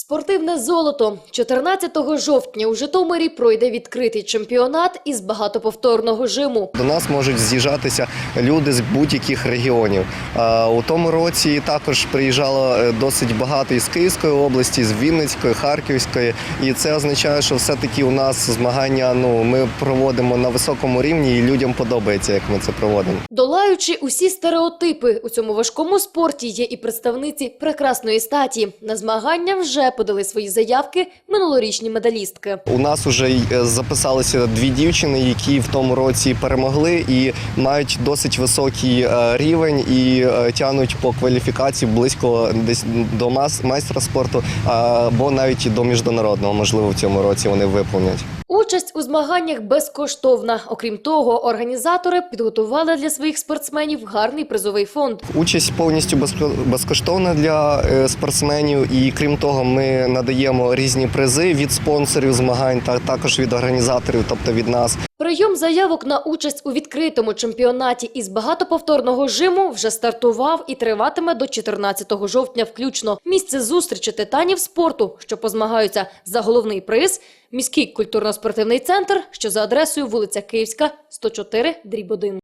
Спортивне золото 14 жовтня у Житомирі пройде відкритий чемпіонат із багатоповторного жиму. До нас можуть з'їжджатися люди з будь-яких регіонів. У тому році також приїжджало е, досить багато із Київської області, з Вінницької, Харківської. І це означає, що все-таки у нас змагання ну, ми проводимо на високому рівні, і людям подобається, як ми це проводимо. Долаючи усі стереотипи у цьому важкому спорті, є і представниці прекрасної статі. На змагання вже подали свої заявки минулорічні медалістки. У нас вже е, записалися дві дівчини, які в тому році перемогли і мають досить високий е, рівень і тянуть тягнуть по кваліфікації близько десь до майстра спорту або навіть до міжнародного. Можливо, в цьому році вони виповнять. Участь у змаганнях безкоштовна. Окрім того, організатори підготували для своїх спортсменів гарний призовий фонд. Участь повністю безко- безкоштовна для е, спортсменів, і крім того, ми надаємо різні призи від спонсорів змагань та також від організаторів, тобто від нас. Прийом заявок на участь у відкритому чемпіонаті із багатоповторного жиму вже стартував і триватиме до 14 жовтня включно. Місце зустрічі титанів спорту, що позмагаються за головний приз – міський культурно-спортивний центр, що за адресою вулиця Київська, 104, дріб 1.